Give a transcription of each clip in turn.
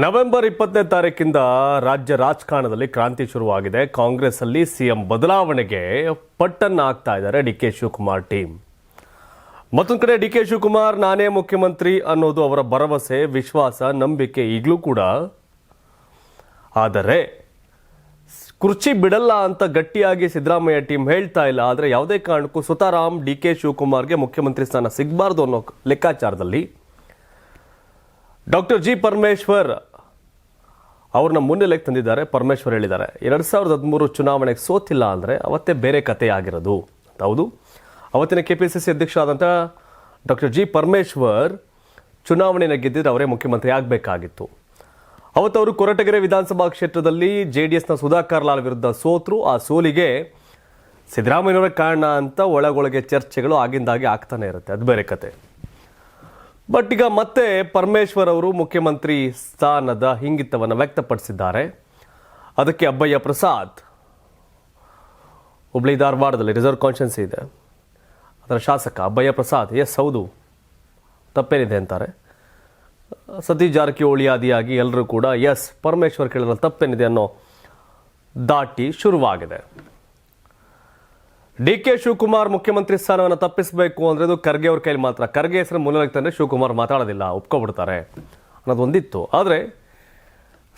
November ಇಪ್ಪತ್ತನೇ ತಾರೀಕಿಂದ ರಾಜ್ಯ ರಾಜಕಾರಣದಲ್ಲಿ ಕ್ರಾಂತಿ ಶುರುವಾಗಿದೆ. ಕಾಂಗ್ರೆಸ್ ಅಲ್ಲಿ ಸಿಎಂ ಬದಲಾವಣೆಗೆ ಪಟ್ಟನ್ನ ಹಾಕ್ತಾ ಇದ್ದಾರೆ ಡಿ ಕೆ ಶಿವಕುಮಾರ್ ಟೀಮ್. ಮತ್ತೊಂದು ಕಡೆ ಡಿ ಕೆ ಶಿವಕುಮಾರ್, ನಾನೇ ಮುಖ್ಯಮಂತ್ರಿ ಅನ್ನೋದು ಅವರ ಭರವಸೆ, ವಿಶ್ವಾಸ, ನಂಬಿಕೆ ಈಗಲೂ ಕೂಡ. ಆದರೆ ಕುರ್ಚಿ ಬಿಡಲ್ಲ ಅಂತ ಗಟ್ಟಿಯಾಗಿ ಸಿದ್ದರಾಮಯ್ಯ ಟೀಮ್ ಹೇಳ್ತಾ ಇಲ್ಲ. ಆದರೆ ಯಾವುದೇ ಕಾರಣಕ್ಕೂ ಸುತಾರಾಮ್ ಡಿ ಕೆ ಶಿವಕುಮಾರ್ಗೆ ಮುಖ್ಯಮಂತ್ರಿ ಸ್ಥಾನ ಸಿಗಬಾರ್ದು ಅನ್ನೋ ಲೆಕ್ಕಾಚಾರದಲ್ಲಿ ಡಾಕ್ಟರ್ ಜಿ ಪರಮೇಶ್ವರ್ ಅವ್ರನ್ನ ಮುನ್ನೆಲೆಗೆ ತಂದಿದ್ದಾರೆ, ಪರಮೇಶ್ವರ್ ಹೇಳಿದ್ದಾರೆ. ಎರಡು ಸಾವಿರದ ಹದಿಮೂರು ಚುನಾವಣೆಗೆ ಸೋತಿಲ್ಲ ಅಂದರೆ ಅವತ್ತೇ ಬೇರೆ ಕತೆ ಆಗಿರೋದು. ಹೌದು. ಅವತ್ತಿನ ಕೆ ಪಿ ಸಿ ಸಿ ಅಧ್ಯಕ್ಷ ಆದಂಥ ಡಾಕ್ಟರ್ ಜಿ ಪರಮೇಶ್ವರ್ ಚುನಾವಣೆಯನ್ನು ಗೆದ್ದಿದ್ರೆ ಅವರೇ ಮುಖ್ಯಮಂತ್ರಿ ಆಗಬೇಕಾಗಿತ್ತು. ಅವತ್ತು ಅವರು ಕೊರಟಗೆರೆ ವಿಧಾನಸಭಾ ಕ್ಷೇತ್ರದಲ್ಲಿ ಜೆ ಡಿ ಎಸ್ನ ಸುಧಾಕರ್ ಲಾಲ್ ವಿರುದ್ಧ ಸೋತರು. ಆ ಸೋಲಿಗೆ ಸಿದ್ದರಾಮಯ್ಯನವರ ಕಾರಣ ಅಂತ ಒಳಗೊಳಗೆ ಚರ್ಚೆಗಳು ಆಗಿಂದಾಗೆ ಆಗ್ತಾನೆ ಇರುತ್ತೆ. ಅದು ಬೇರೆ ಕತೆ. ಬಟ್ ಈಗ ಮತ್ತೆ ಪರಮೇಶ್ವರ್ ಅವರು ಮುಖ್ಯಮಂತ್ರಿ ಸ್ಥಾನದ ಹಿಂಗಿತವನ್ನು ವ್ಯಕ್ತಪಡಿಸಿದ್ದಾರೆ. ಅದಕ್ಕೆ ಅಬ್ಬಯ್ಯ ಪ್ರಸಾದ್, ಹುಬ್ಳಿ ಧಾರವಾಡದಲ್ಲಿ ರಿಸರ್ವ್ ಕಾನ್ಷಿಯನ್ಸ್ ಇದೆ. ಅದರ ಶಾಸಕ ಅಬ್ಬಯ್ಯ ಪ್ರಸಾದ್ ಎಸ್ ಹೌದು, ತಪ್ಪೇನಿದೆ ಅಂತಾರೆ. ಸತೀಶ್ ಜಾರಕಿಹೊಳಿ ಆದಿಯಾಗಿ ಎಲ್ಲರೂ ಕೂಡ ಎಸ್ ಪರಮೇಶ್ವರ್ ಕೇಳಿದ್ರೆ ತಪ್ಪೇನಿದೆ ಅನ್ನೋ ದಾಟಿ ಶುರುವಾಗಿದೆ. ಡಿ ಕೆ ಶಿವಕುಮಾರ್ ಮುಖ್ಯಮಂತ್ರಿ ಸ್ಥಾನವನ್ನು ತಪ್ಪಿಸಬೇಕು ಅಂದ್ರೆ ಅದು ಖರ್ಗೆ ಅವ್ರ ಕೈಲಿ ಮಾತ್ರ. ಖರ್ಗೆ ಹೆಸರು ಮೂಲಕ್ಕೆ ತಂದ್ರೆ ಶಿವಕುಮಾರ್ ಮಾತಾಡೋದಿಲ್ಲ, ಒಪ್ಕೊಬಿಡ್ತಾರೆ ಅನ್ನೋದು ಒಂದಿತ್ತು ಆದರೆ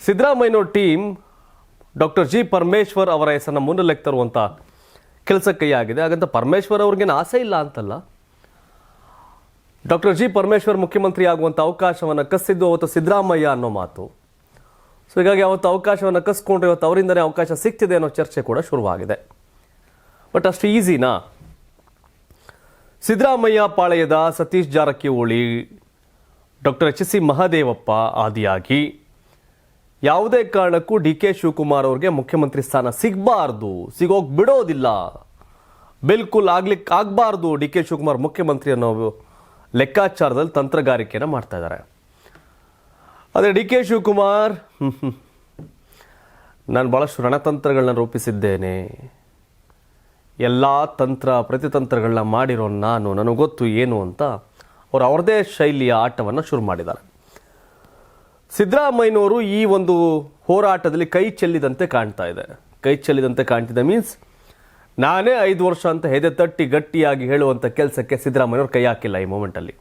ಸಿದ್ದರಾಮಯ್ಯನವ್ರ ಟೀಮ್ ಡಾಕ್ಟರ್ ಜಿ ಪರಮೇಶ್ವರ್ ಅವರ ಹೆಸರನ್ನ ಮುನ್ನೆಲೆಗೆ ತರುವಂಥ ಕೆಲಸ ಕೈಯಾಗಿದೆ ಹಾಗಂತ ಪರಮೇಶ್ವರ್ ಅವ್ರಿಗೇನು ಆಸೆ ಇಲ್ಲ ಅಂತಲ್ಲ. ಡಾಕ್ಟರ್ ಜಿ ಪರಮೇಶ್ವರ್ ಮುಖ್ಯಮಂತ್ರಿ ಆಗುವಂಥ ಅವಕಾಶವನ್ನು ಕಸಿದ್ದು ಅವತ್ತು ಸಿದ್ದರಾಮಯ್ಯ ಅನ್ನೋ ಮಾತು. ಸೊ ಹೀಗಾಗಿ ಅವತ್ತು ಅವಕಾಶವನ್ನು ಕಸ್ಕೊಂಡ್ರೆ ಇವತ್ತು ಅವರಿಂದನೇ ಅವಕಾಶ ಸಿಗ್ತಿದೆ ಅನ್ನೋ ಚರ್ಚೆ ಕೂಡ ಶುರುವಾಗಿದೆ. ಬಟ್ ಅಷ್ಟು ಈಸಿನಾ? ಸಿದ್ದರಾಮಯ್ಯ ಪಾಳೆಯದ Satish Jarkiholi, doctor H C Mahadevappa ಆದಿಯಾಗಿ. ಯಾವುದೇ ಕಾರಣಕ್ಕೂ ಡಿ ಕೆ ಶಿವಕುಮಾರ್ ಅವ್ರಿಗೆ ಮುಖ್ಯಮಂತ್ರಿ ಸ್ಥಾನ ಸಿಗಬಾರ್ದು ಸಿಗೋಕ್ ಬಿಡೋದಿಲ್ಲ ಬಿಲ್ಕುಲ್ ಆಗ್ಲಿಕ್ಕೆ ಆಗಬಾರ್ದು ಡಿ ಕೆ ಶಿವಕುಮಾರ್ ಮುಖ್ಯಮಂತ್ರಿ ಅನ್ನೋ ಲೆಕ್ಕಾಚಾರದಲ್ಲಿ ತಂತ್ರಗಾರಿಕೆಯನ್ನು ಮಾಡ್ತಾ ಇದ್ದಾರೆ. ಆದರೆ ಡಿ ಕೆ ಶಿವಕುಮಾರ್. ನಾನು ಭಾಳಷ್ಟು ರಣತಂತ್ರಗಳನ್ನ ರೂಪಿಸಿದ್ದೇನೆ. ಎಲ್ಲ ತಂತ್ರ ಪ್ರತಿತಂತ್ರಗಳನ್ನ ಮಾಡಿರೋ ನಾನು, ನನಗೆ ಗೊತ್ತು ಏನು ಅಂತ ಅವರು ಅವ್ರದ್ದೇ ಶೈಲಿಯ ಆಟವನ್ನು ಶುರು ಮಾಡಿದ್ದಾರೆ. ಸಿದ್ದರಾಮಯ್ಯನವರು ಈ ಒಂದು ಹೋರಾಟದಲ್ಲಿ ಕೈ ಚೆಲ್ಲಿದಂತೆ ಕಾಣ್ತಾ ಇದೆ. ಕೈ ಚೆಲ್ಲಿದಂತೆ ಕಾಣ್ತಿದೆ ಮೀನ್ಸ್ ನಾನೇ ಐದು ವರ್ಷ ಅಂತ ಹೆದೆ ತಟ್ಟಿ ಗಟ್ಟಿಯಾಗಿ ಹೇಳುವಂಥ ಕೆಲಸಕ್ಕೆ ಸಿದ್ದರಾಮಯ್ಯವರು ಕೈ ಹಾಕಿಲ್ಲ ಈ ಮೂಮೆಂಟಲ್ಲಿ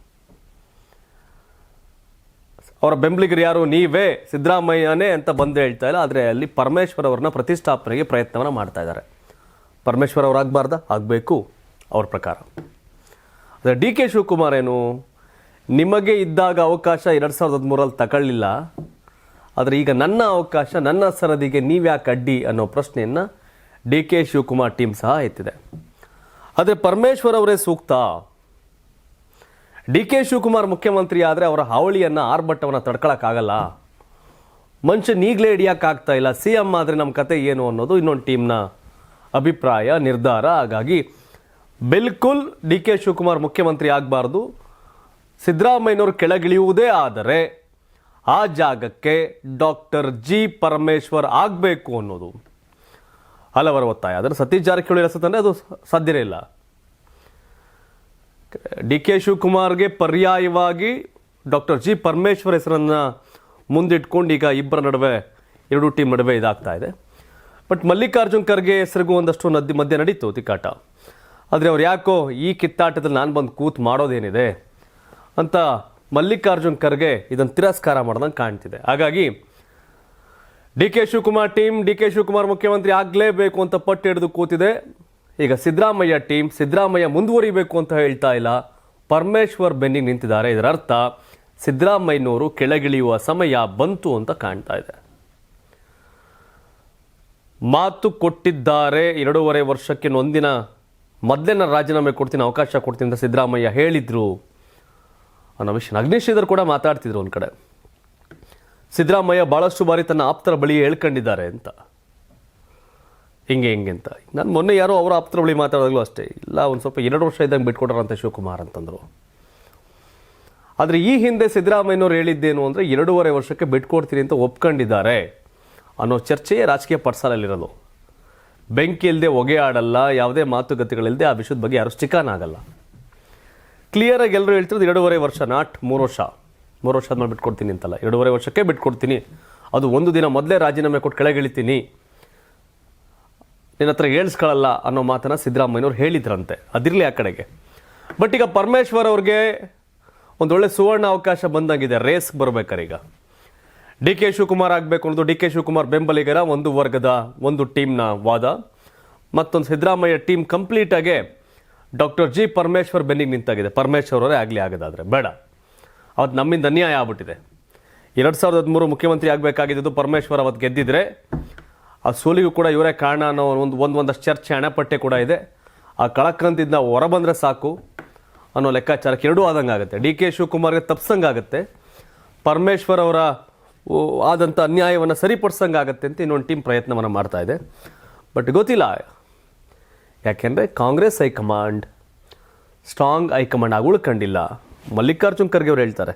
ಅವರ ಬೆಂಬಲಿಗರು ಯಾರು? ನೀವೇ. ಸಿದ್ದರಾಮಯ್ಯನೇ ಅಂತ ಬಂದು ಹೇಳ್ತಾ ಇಲ್ಲ, ಆದರೆ ಅಲ್ಲಿ ಪರಮೇಶ್ವರ್ ಅವರನ್ನ ಪ್ರತಿಷ್ಠಾಪನೆಗೆ ಪ್ರಯತ್ನವನ್ನು ಮಾಡ್ತಾ ಇದ್ದಾರೆ. ಪರಮೇಶ್ವರ್ ಅವ್ರು ಆಗಬಾರ್ದ? ಆಗಬೇಕು ಅವ್ರ ಪ್ರಕಾರ. ಆದರೆ ಡಿ ಕೆ ಶಿವಕುಮಾರ್ ಏನು, ನಿಮಗೆ ಇದ್ದಾಗ ಅವಕಾಶ ಎರಡು ಸಾವಿರದ ಹದಿಮೂರಲ್ಲಿ ತಗೊಳ್ಳಿಲ್ಲ, ಆದರೆ ಈಗ ನನ್ನ ಅವಕಾಶ, ನನ್ನ ಸರದಿಗೆ ನೀವ್ಯಾಕೆ ಅಡ್ಡಿ ಅನ್ನೋ ಪ್ರಶ್ನೆಯನ್ನು ಡಿ ಕೆ ಶಿವಕುಮಾರ್ ಟೀಮ್ ಸಹ ಎತ್ತಿದೆ. ಆದರೆ ಪರಮೇಶ್ವರ್ ಅವರೇ ಸೂಕ್ತ. ಡಿ ಕೆ ಶಿವಕುಮಾರ್ ಮುಖ್ಯಮಂತ್ರಿ ಆದರೆ ಅವರ ಹಾವಳಿಯನ್ನು ಆರ್ಭಟವನ್ನು ತಡ್ಕೊಳಕ್ಕಾಗಲ್ಲ. ಮನುಷ್ಯನ ಈಗಲೇ ಹಿಡಿಯೋಕ್ಕಾಗ್ತಾ ಇಲ್ಲ. ಸಿ ಎಂ ಆದರೆ ನಮ್ಮ ಕತೆ ಏನು ಅನ್ನೋದು ಇನ್ನೊಂದು ಟೀಮ್ನ ಅಭಿಪ್ರಾಯ, ನಿರ್ಧಾರ. ಹಾಗಾಗಿ ಬಿಲ್ಕುಲ್ ಡಿ ಕೆ ಶಿವಕುಮಾರ್ ಮುಖ್ಯಮಂತ್ರಿ ಆಗಬಾರ್ದು. ಸಿದ್ದರಾಮಯ್ಯನವರು ಕೆಳಗಿಳಿಯುವುದೇ ಆದರೆ ಆ ಜಾಗಕ್ಕೆ ಡಾಕ್ಟರ್ ಜಿ ಪರಮೇಶ್ವರ್ ಆಗಬೇಕು ಅನ್ನೋದು ಹಲವರ ಒತ್ತಾಯ. ಆದರೆ ಸತೀಶ್ ಜಾರಕಿಹೊಳಿ ಅನಿಸುತ್ತಂದ್ರೆ ಅದು ಸಾಧ್ಯ ಇಲ್ಲ. ಡಿ ಕೆ ಶಿವಕುಮಾರ್ಗೆ ಪರ್ಯಾಯವಾಗಿ ಡಾಕ್ಟರ್ ಜಿ ಪರಮೇಶ್ವರ್ ಹೆಸರನ್ನು ಮುಂದಿಟ್ಕೊಂಡು ಈಗ ಇಬ್ಬರ ನಡುವೆ, ಎರಡು ಟೀಮ್ ನಡುವೆ ಇದಾಗ್ತಾ ಇದೆ. ಬಟ್ ಮಲ್ಲಿಕಾರ್ಜುನ್ ಖರ್ಗೆ ಹೆಸರಿಗೂ ಒಂದಷ್ಟು ನದಿ ಮಧ್ಯೆ ನಡೀತು ತಿಕ್ಕಾಟ. ಆದರೆ ಅವ್ರು ಯಾಕೋ ಈ ಕಿತ್ತಾಟದಲ್ಲಿ ನಾನು ಬಂದು ಕೂತು ಮಾಡೋದೇನಿದೆ ಅಂತ ಮಲ್ಲಿಕಾರ್ಜುನ್ ಖರ್ಗೆ ಇದನ್ನು ತಿರಸ್ಕಾರ ಮಾಡ್ದಂಗೆ ಕಾಣ್ತಿದೆ. ಹಾಗಾಗಿ D K Shivakumar team, D K Shivakumar ಮುಖ್ಯಮಂತ್ರಿ ಆಗಲೇಬೇಕು ಅಂತ ಪಟ್ಟು ಹಿಡಿದು ಕೂತಿದೆ. ಈಗ ಸಿದ್ದರಾಮಯ್ಯ ಟೀಮ್, ಸಿದ್ದರಾಮಯ್ಯ ಮುಂದುವರಿಬೇಕು ಅಂತ ಹೇಳ್ತಾ ಇಲ್ಲ. ಪರಮೇಶ್ವರ್ ಬೆನ್ನಿಗೆ ನಿಂತಿದ್ದಾರೆ. ಇದರ ಅರ್ಥ ಸಿದ್ದರಾಮಯ್ಯನವರು ಕೆಳಗಿಳಿಯುವ ಸಮಯ ಬಂತು ಅಂತ ಕಾಣ್ತಾ ಇದೆ. ಮಾತು ಕೊಟ್ಟಿದ್ದಾರೆ. ಎರಡೂವರೆ ವರ್ಷಕ್ಕೆ ಒಂದಿನ ಮೊದಲೇ ನಾನು ರಾಜೀನಾಮೆ ಕೊಡ್ತೀನಿ, ಅವಕಾಶ ಕೊಡ್ತೀನಿ ಅಂತ ಸಿದ್ದರಾಮಯ್ಯ ಹೇಳಿದರು. ಅನ್ನೋ ವಿಷಯ, ಅಗ್ನಿಶ್ರೀಧರ್ ಕೂಡ ಮಾತಾಡ್ತಿದ್ರು ಒಂದು ಕಡೆ. ಸಿದ್ದರಾಮಯ್ಯ ಭಾಳಷ್ಟು ಬಾರಿ ತನ್ನ ಆಪ್ತರ ಬಳಿ ಹೇಳ್ಕೊಂಡಿದ್ದಾರೆ ಅಂತ. ಹಿಂಗೆ ಹಿಂಗೆ ಅಂತ. ನಾನು ಮೊನ್ನೆ ಯಾರೋ ಅವರ ಆಪ್ತರ ಬಳಿ ಮಾತಾಡೋದಾಗಲೂ ಅಷ್ಟೇ. ಇಲ್ಲ, ಒಂದು ಸ್ವಲ್ಪ ಎರಡು ವರ್ಷ ಇದ್ದಂಗೆ ಬಿಟ್ಕೊಡ್ರಂತೆ ಶಿವಕುಮಾರ್ ಅಂತಂದರು. ಆದರೆ ಈ ಹಿಂದೆ ಸಿದ್ದರಾಮಯ್ಯನವ್ರು ಹೇಳಿದ್ದೇನು ಅಂದರೆ, ಎರಡೂವರೆ ವರ್ಷಕ್ಕೆ ಬಿಟ್ಕೊಡ್ತೀನಿ ಅಂತ ಒಪ್ಕೊಂಡಿದ್ದಾರೆ. ಅನ್ನೋ ಚರ್ಚೆಯೇ ರಾಜಕೀಯ ಪರ್ಸಲಲ್ಲಿರೋದು ಬೆಂಕಿ ಇಲ್ಲದೆ ಹೊಗೆ ಆಡಲ್ಲ ಯಾವುದೇ ಮಾತುಕತೆಗಳಿಲ್ಲದೆ ಆ ವಿಷಯದ ಬಗ್ಗೆ ಯಾರು ಸ್ಟಿಕಾನ್ ಆಗಲ್ಲ ಕ್ಲಿಯರಾಗಿ ಎಲ್ಲರೂ ಹೇಳ್ತಿರೋದು ಎರಡೂವರೆ ವರ್ಷ ನಾಟ್ ಮೂರು ವರ್ಷ. ಮೂರು ವರ್ಷ ಆದ್ಮೇಲೆ ಬಿಟ್ಕೊಡ್ತೀನಿ ಅಂತಲ್ಲ. ಎರಡೂವರೆ ವರ್ಷಕ್ಕೆ ಬಿಟ್ಕೊಡ್ತೀನಿ. ಅದು ಒಂದು ದಿನ ಮೊದಲೇ ರಾಜೀನಾಮೆ ಕೊಟ್ಟು ಕೆಳಗಿಳಿತೀನಿ. ನಿನ್ನ ಹತ್ರ ಹೇಳಿಸ್ಕೊಳ್ಳಲ್ಲ ಅನ್ನೋ ಮಾತನ್ನು ಸಿದ್ದರಾಮಯ್ಯವ್ರು ಹೇಳಿದ್ರಂತೆ. ಅದಿರಲಿ ಆ ಕಡೆಗೆ. ಬಟ್ ಈಗ ಪರಮೇಶ್ವರ್ ಅವ್ರಿಗೆ ಒಂದೊಳ್ಳೆ ಸುವರ್ಣ ಅವಕಾಶ ಬಂದಂಗಿದೆ. ರೇಸ್ಗೆ ಈಗ. ಡಿ ಕೆ ಶಿವಕುಮಾರ್ ಆಗಬೇಕು ಅನ್ನೋದು ಡಿ ಕೆ ಶಿವಕುಮಾರ್ ಬೆಂಬಲಿಗರ ಒಂದು ವರ್ಗದ ಒಂದು ಟೀಮ್ನ ವಾದ. ಮತ್ತೊಂದು ಸಿದ್ದರಾಮಯ್ಯ ಟೀಮ್ ಕಂಪ್ಲೀಟಾಗೆ ಡಾಕ್ಟರ್ ಜಿ ಪರಮೇಶ್ವರ್ ಬೆನ್ನಿಗೆ ನಿಂತಾಗಿದೆ. ಪರಮೇಶ್ವರ್ ಅವರೇ ಆಗಲಿ ಆಗೋದಾದ್ರೆ. ಬೇಡ. ಅವತ್ತು ನಮ್ಮಿಂದ ಅನ್ಯಾಯ ಆಗ್ಬಿಟ್ಟಿದೆ. ಎರಡು ಸಾವಿರದ ಹದಿಮೂರು ಮುಖ್ಯಮಂತ್ರಿ ಆಗಬೇಕಾಗಿದ್ದು ಪರಮೇಶ್ವರ್ ಅವತ್ತು ಗೆದ್ದಿದ್ರೆ, ಆ ಸೋಲಿಗೂ ಕೂಡ ಇವರೇ ಕಾರಣ ಅನ್ನೋ ಒಂದು ಒಂದು ಒಂದಷ್ಟು ಚರ್ಚೆ ಹಣಪಟ್ಟೆ ಕೂಡ ಇದೆ. ಆ ಕಳಕಂತಿದ್ದ ಹೊರ ಬಂದರೆ ಸಾಕು ಅನ್ನೋ ಲೆಕ್ಕಾಚಾರಕ್ಕೆ ಎರಡೂ ಆದಂಗೆ ಆಗುತ್ತೆ ಡಿ ಕೆ ಶಿವಕುಮಾರ್ಗೆ ತಪ್ಸಂಗಾಗುತ್ತೆ. ಪರಮೇಶ್ವರ್ ಅವರ ಆದಂಥ ಅನ್ಯಾಯವನ್ನು ಸರಿಪಡಿಸಂಗಾಗತ್ತೆ ಅಂತ ಇನ್ನೊಂದು ಟೀಮ್ ಪ್ರಯತ್ನವನ್ನು ಮಾಡ್ತಾ ಇದೆ. ಬಟ್ ಗೊತ್ತಿಲ್ಲ, ಯಾಕೆಂದರೆ ಕಾಂಗ್ರೆಸ್ ಹೈಕಮಾಂಡ್, ಸ್ಟ್ರಾಂಗ್ ಹೈಕಮಾಂಡ್ ಆಗಿ ಉಳ್ಕೊಂಡಿಲ್ಲ. ಮಲ್ಲಿಕಾರ್ಜುನ್ ಖರ್ಗೆ ಅವ್ರು ಹೇಳ್ತಾರೆ,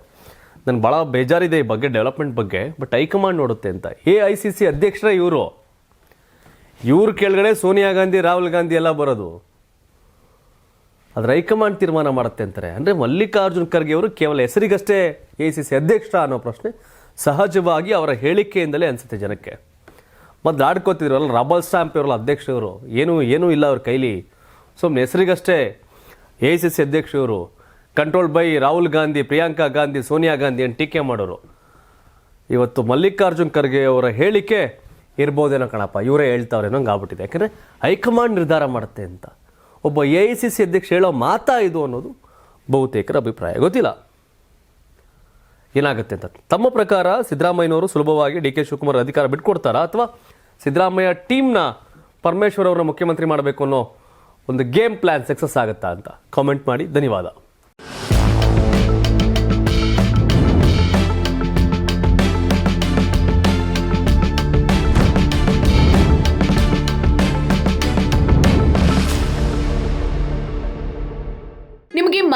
ನನಗೆ ಭಾಳ ಬೇಜಾರಿದೆ ಈ ಬಗ್ಗೆ, ಡೆವಲಪ್ಮೆಂಟ್ ಬಗ್ಗೆ, ಬಟ್ ಹೈಕಮಾಂಡ್ ನೋಡುತ್ತೆ ಅಂತ. ಎ ಐ ಸಿ ಸಿ ಅಧ್ಯಕ್ಷರೇ ಇವರು. ಇವ್ರ ಕೆಳಗಡೆ ಸೋನಿಯಾ ಗಾಂಧಿ, ರಾಹುಲ್ ಗಾಂಧಿ ಎಲ್ಲ ಬರೋದು. ಆದರೆ ಹೈಕಮಾಂಡ್ ತೀರ್ಮಾನ ಮಾಡುತ್ತೆ ಅಂತಾರೆ. ಅಂದರೆ ಮಲ್ಲಿಕಾರ್ಜುನ್ ಖರ್ಗೆ ಅವರು ಕೇವಲ ಹೆಸರಿಗಷ್ಟೇ ಎ ಸಿ ಸಿ ಅಧ್ಯಕ್ಷ ಅನ್ನೋ ಪ್ರಶ್ನೆ ಸಹಜವಾಗಿ ಅವರ ಹೇಳಿಕೆಯಿಂದಲೇ ಅನಿಸುತ್ತೆ ಜನಕ್ಕೆ. ಮತ್ತು ಆಡ್ಕೋತಿದ್ರಲ್ಲ ರಬಲ್ ಸ್ಟ್ಯಾಂಪ್ ಇವರಲ್ಲ ಅಧ್ಯಕ್ಷರು ಏನೂ ಏನೂ ಇಲ್ಲ ಅವ್ರ ಕೈಲಿ. ಸುಮ್ಮನೆ ಹೆಸರಿಗಷ್ಟೇ ಎ ಸಿ ಸಿ ಅಧ್ಯಕ್ಷರು ಕಂಟ್ರೋಲ್ ಬೈ ರಾಹುಲ್ ಗಾಂಧಿ, ಪ್ರಿಯಾಂಕಾ ಗಾಂಧಿ, ಸೋನಿಯಾ ಗಾಂಧಿ ಅಂತ ಟೀಕೆ ಮಾಡೋರು. ಇವತ್ತು ಮಲ್ಲಿಕಾರ್ಜುನ್ ಖರ್ಗೆ ಅವರ ಹೇಳಿಕೆ ಇರ್ಬೋದೇನೋ ಕಣಪ್ಪ, ಇವರೇ ಹೇಳ್ತಾವ್ರೆ ನಂಗೆ ಆಗ್ಬಿಟ್ಟಿದೆ. ಯಾಕಂದರೆ ಹೈಕಮಾಂಡ್ ನಿರ್ಧಾರ ಮಾಡುತ್ತೆ ಅಂತ. ಒಬ್ಬ ಎ ಐ ಸಿ ಸಿ ಅಧ್ಯಕ್ಷ ಹೇಳೋ ಮಾತಾ ಇದು ಅನ್ನೋದು ಬಹುತೇಕರ ಅಭಿಪ್ರಾಯ. ಗೊತ್ತಿಲ್ಲ. ಏನಾಗುತ್ತೆ ಅಂತ. ತಮ್ಮ ಪ್ರಕಾರ ಸಿದ್ದರಾಮಯ್ಯನವರು ಸುಲಭವಾಗಿ ಡಿ ಕೆ ಶಿವಕುಮಾರ್ ಅಧಿಕಾರ ಬಿಟ್ಕೊಡ್ತಾರಾ? ಅಥವಾ ಸಿದ್ದರಾಮಯ್ಯ ಟೀಮ್ನ ಪರಮೇಶ್ವರ್ ಅವರನ್ನ ಮುಖ್ಯಮಂತ್ರಿ ಮಾಡಬೇಕು ಅನ್ನೋ ಒಂದು ಗೇಮ್ ಪ್ಲ್ಯಾನ್ ಸಕ್ಸಸ್ ಆಗುತ್ತಾ ಅಂತ. ಕಾಮೆಂಟ್ ಮಾಡಿ. ಧನ್ಯವಾದ.